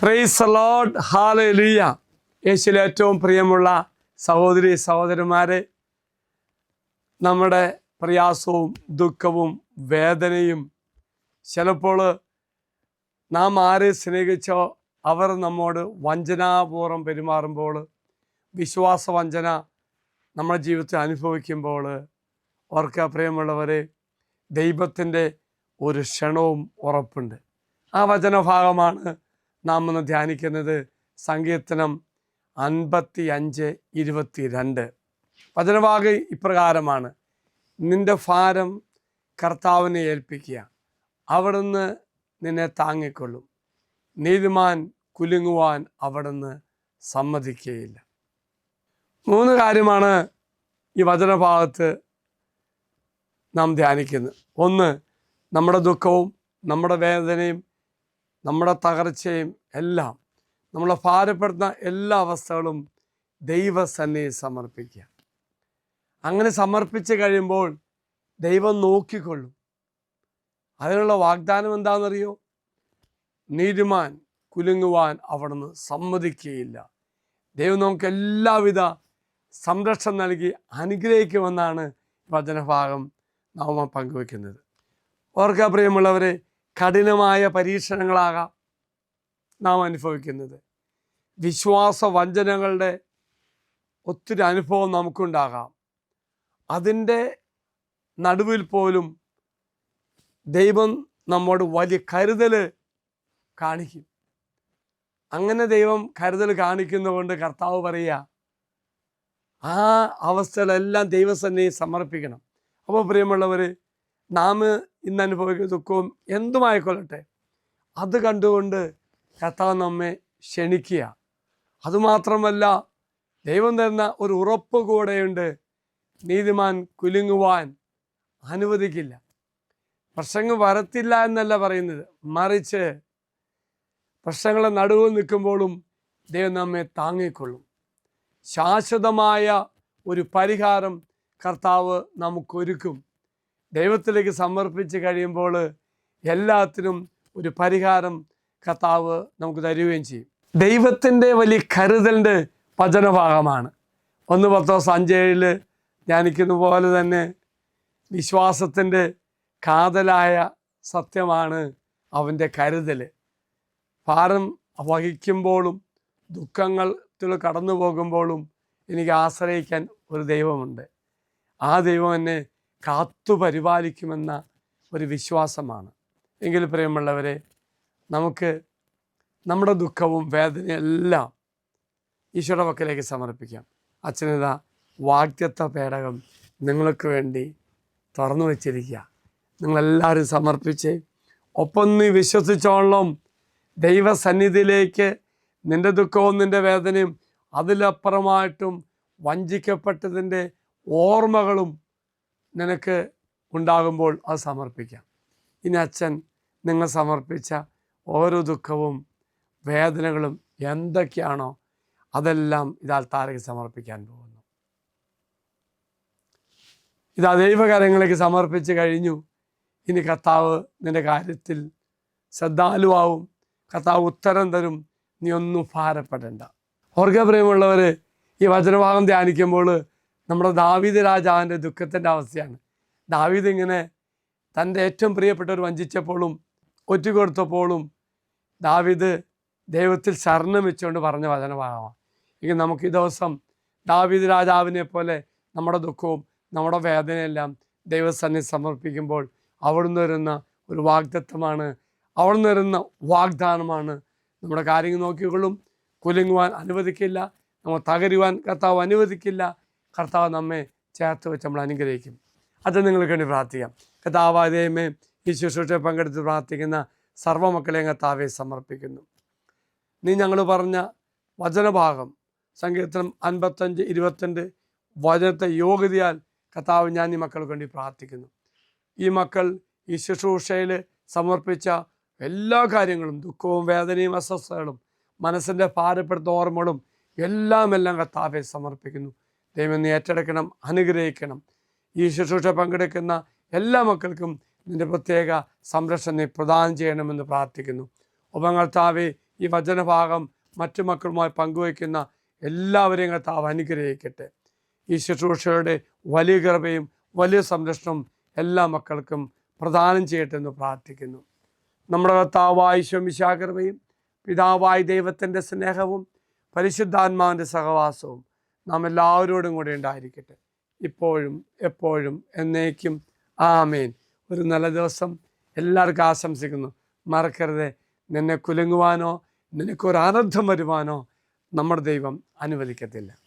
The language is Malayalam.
പ്രൈസ് ലോഡ് ഹാലലിയ യേശുവിൽ ഏറ്റവും പ്രിയമുള്ള സഹോദരി സഹോദരന്മാരെ നമ്മുടെ പ്രയാസവും ദുഃഖവും വേദനയും ചിലപ്പോൾ നാം ആരെ സ്നേഹിച്ചോ അവർ നമ്മോട് വഞ്ചനാപൂർവം പെരുമാറുമ്പോൾ വിശ്വാസവഞ്ചന നമ്മുടെ ജീവിതത്തിൽ അനുഭവിക്കുമ്പോൾ ഓർക്ക പ്രിയമുള്ളവരെ ദൈവത്തിന്റെ ഒരു ക്ഷണവും ഉറപ്പുണ്ട്. ആ വചനഭാഗമാണ് നാം ഒന്ന് ധ്യാനിക്കുന്നത് സങ്കീർത്തനം അൻപത്തി അഞ്ച് ഇരുപത്തി രണ്ട് വചനഭാഗം ഇപ്രകാരമാണ്. നിന്റെ ഭാരം കർത്താവിനെ ഏൽപ്പിക്കുക. അവിടുന്ന് നിന്നെ താങ്ങിക്കൊള്ളും. നീതിമാൻ കുലുങ്ങുവാൻ അവിടുന്ന് സമ്മതിക്കുകയില്ല. മൂന്ന് കാര്യമാണ് ഈ വചനഭാഗത്ത് നാം ധ്യാനിക്കുന്നത്. ഒന്ന് നമ്മുടെ ദുഃഖവും നമ്മുടെ വേദനയും നമ്മുടെ തകർച്ചയും എല്ലാം നമ്മളെ ഭാരപ്പെടുന്ന എല്ലാ അവസ്ഥകളും ദൈവസന്നിധി സമർപ്പിക്കുക. അങ്ങനെ സമർപ്പിച്ച് കഴിയുമ്പോൾ ദൈവം നോക്കിക്കൊള്ളും. അതിനുള്ള വാഗ്ദാനം എന്താണെന്നറിയോ? നീതിമാൻ കുലുങ്ങുവാൻ അവിടുന്ന് സമ്മതിക്കുകയില്ല. ദൈവം നമുക്ക് എല്ലാവിധ സംരക്ഷണം നൽകി അനുഗ്രഹിക്കുമെന്നാണ് വചനഭാഗം നാം പങ്കുവെക്കുന്നത് ഓർക്കുക പ്രിയമുള്ളവരെ കഠിനമായ പരീക്ഷണങ്ങളാകാം നാം അനുഭവിക്കുന്നത്. വിശ്വാസ വഞ്ചനകളുടെ ഒത്തിരി അനുഭവം നമുക്കുണ്ടാകാം. അതിന്റെ നടുവിൽ പോലും ദൈവം നമ്മോട് വലിയ കരുതൽ കാണിക്കും. അങ്ങനെ ദൈവം കരുതൽ കാണിക്കുന്നതുകൊണ്ട് കർത്താവ് പറയുക ആ അവസ്ഥകളെല്ലാം ദൈവസന്നെ സമർപ്പിക്കണം. അപ്പോൾ പ്രിയമുള്ളവർ നാം ഇന്ന് അനുഭവിക്കുന്ന ദുഃഖവും എന്തുമായിക്കൊള്ളട്ടെ? അത് കണ്ടുകൊണ്ട് കർത്താവ് നമ്മെ ക്ഷണിക്കുക. അതുമാത്രമല്ല ദൈവം തരുന്ന ഒരു ഉറപ്പ് കൂടെയുണ്ട്. നീതിമാൻ കുലുങ്ങുവാൻ അനുവദിക്കില്ല. പ്രശ്നങ്ങൾ വരത്തില്ല എന്നല്ല പറയുന്നത്. മറിച്ച് പ്രശ്നങ്ങളെ നടുവിൽ നിൽക്കുമ്പോഴും ദൈവം നമ്മെ താങ്ങിക്കൊള്ളും. ശാശ്വതമായ ഒരു പരിഹാരം കർത്താവ് നമുക്കൊരുക്കും. ദൈവത്തിലേക്ക് സമർപ്പിച്ച് കഴിയുമ്പോൾ എല്ലാത്തിനും ഒരു പരിഹാരം കർത്താവ് നമുക്ക് തരുകയും ചെയ്യും. ദൈവത്തിന്റെ വലിയ കരുതലിന്റെ വചനഭാഗമാണ്. ഒന്ന് പത്തോ സഞ്ചേഴിൽ ധ്യാനിക്കുന്ന പോലെ തന്നെ വിശ്വാസത്തിന്റെ കാതലായ സത്യമാണ് അവന്റെ കരുതൽ. ഭാരം വഹിക്കുമ്പോഴും ദുഃഖങ്ങൾ കടന്നു പോകുമ്പോഴും എനിക്ക് ആശ്രയിക്കാൻ ഒരു ദൈവമുണ്ട്. ആ ദൈവം എന്നെ കാത്തു പരിപാലിക്കുമെന്ന ഒരു വിശ്വാസമാണ്. എങ്കിൽ പ്രിയമുള്ളവരെ നമുക്ക് നമ്മുടെ ദുഃഖവും വേദനയെല്ലാം ഈശ്വര പക്കലേക്ക് സമർപ്പിക്കാം. അച്ഛനിത വാക്യത്വ പേടകം നിങ്ങൾക്ക് വേണ്ടി തുറന്നു വച്ചിരിക്കുക. നിങ്ങളെല്ലാവരും സമർപ്പിച്ച് ഒപ്പം നീ വിശ്വസിച്ചോളം ദൈവസന്നിധിയിലേക്ക് നിന്റെ ദുഃഖവും നിന്റെ വേദനയും അതിലപ്പുറമായിട്ടും വഞ്ചിക്കപ്പെട്ടതിന്റെ ഓർമ്മകളും നിനക്ക് ഉണ്ടാകുമ്പോൾ അത് സമർപ്പിക്കാം. ഇനി അച്ഛൻ നിങ്ങൾ സമർപ്പിച്ച ഓരോ ദുഃഖവും വേദനകളും എന്തൊക്കെയാണോ അതെല്ലാം ഇതാൽ താരക്ക് സമർപ്പിക്കാൻ പോകുന്നു. ഇത് ദൈവകാര്യങ്ങളിലേക്ക് സമർപ്പിച്ച് കഴിഞ്ഞു. ഇനി കർത്താവ് നിന്റെ കാര്യത്തിൽ ശ്രദ്ധാലുവാവും. കർത്താവ് ഉത്തരം തരും. നീ ഒന്നും ഭാരപ്പെടേണ്ട. ഓർഗപ്രിയമുള്ളവർ ഈ വചനഭാഗം ധ്യാനിക്കുമ്പോൾ നമ്മുടെ ദാവീദ് രാജാവിന്റെ ദുഃഖത്തിന്റെ അവസ്ഥയാണ്. ദാവീദ് ഇങ്ങനെ തന്റെ ഏറ്റവും പ്രിയപ്പെട്ടവർ വഞ്ചിച്ചപ്പോഴും ഒറ്റുകൊടുത്തപ്പോഴും ദാവീദ് ദൈവത്തിൽ ശരണം വെച്ചുകൊണ്ട് പറഞ്ഞ വചനഭാഗമാണ്. എങ്കിൽ നമുക്ക് ഈ ദിവസം ദാവീദ് രാജാവിനെ പോലെ നമ്മുടെ ദുഃഖവും നമ്മുടെ വേദനയെല്ലാം ദൈവസന്നി സമർപ്പിക്കുമ്പോൾ അവിടുന്ന് വരുന്ന ഒരു വാഗ്ദത്വമാണ് അവിടുന്ന് വരുന്ന വാഗ്ദാനമാണ്. നമ്മുടെ കാര്യങ്ങൾ നോക്കിക്കൊള്ളും. കുലുങ്ങുവാൻ അനുവദിക്കില്ല. നമ്മൾ തകരുവാൻ കർത്താവ് അനുവദിക്കില്ല. കർത്താവ് നമ്മെ ചേർത്ത് വെച്ച് നമ്മൾ അനുഗ്രഹിക്കും. അത് നിങ്ങൾക്ക് വേണ്ടി പ്രാർത്ഥിക്കാം. കർത്താവാദേമേ ഈ ശുശ്രൂഷയെ പങ്കെടുത്ത് പ്രാർത്ഥിക്കുന്ന സർവമക്കളെ കർത്താവെ സമർപ്പിക്കുന്നു. നീ ഞങ്ങൾ പറഞ്ഞ വചനഭാഗം സങ്കീർത്തനം അൻപത്തഞ്ച് ഇരുപത്തിരണ്ട് വചനത്തെ യോഗ്യതയാൽ കർത്താവ് ഞാൻ ഈ മക്കൾക്ക് വേണ്ടി പ്രാർത്ഥിക്കുന്നു. ഈ മക്കൾ ഈ ശുശ്രൂഷയിൽ സമർപ്പിച്ച എല്ലാ കാര്യങ്ങളും ദുഃഖവും വേദനയും അസ്വസ്ഥതകളും മനസ്സിന്റെ ഭാരപ്പെടുത്ത ഓർമ്മകളും എല്ലാം എല്ലാം കർത്താവെ സമർപ്പിക്കുന്നു. ദൈവം നീ ഏറ്റെടുക്കണം അനുഗ്രഹിക്കണം. ഈ ശുശ്രൂഷ പങ്കെടുക്കുന്ന എല്ലാ മക്കൾക്കും നിന്റെ പ്രത്യേക സംരക്ഷണം നീ പ്രദാനം ചെയ്യണമെന്ന് പ്രാർത്ഥിക്കുന്നു. ഒപ്പം കർത്താവെ ഈ വചനഭാഗം മറ്റു മക്കളുമായി പങ്കുവയ്ക്കുന്ന എല്ലാവരെയും കർത്താവ് അനുഗ്രഹിക്കട്ടെ. ഈ ശുശ്രൂഷയുടെ വലിയ കൃപയും വലിയ സംരക്ഷണവും എല്ലാ മക്കൾക്കും പ്രദാനം ചെയ്യട്ടെ എന്ന് പ്രാർത്ഥിക്കുന്നു. നമ്മുടെ കർത്താവായ ശമിശാകൃപയും പിതാവായ ദൈവത്തിന്റെ സ്നേഹവും പരിശുദ്ധാത്മാവിന്റെ സഹവാസവും നാം എല്ലാവരോടും കൂടെ ഉണ്ടായിരിക്കട്ടെ. ഇപ്പോഴും എപ്പോഴും എന്നേക്കും. ആമേൻ. ഒരു നല്ല ദിവസം എല്ലാവർക്കും ആശംസിക്കുന്നു. മറക്കരുത്. നിന്നെ കുലുങ്ങുവാനോ നിനക്കൊരു അനർത്ഥം വരുവാനോ നമ്മുടെ ദൈവം അനുവദിക്കത്തില്ല.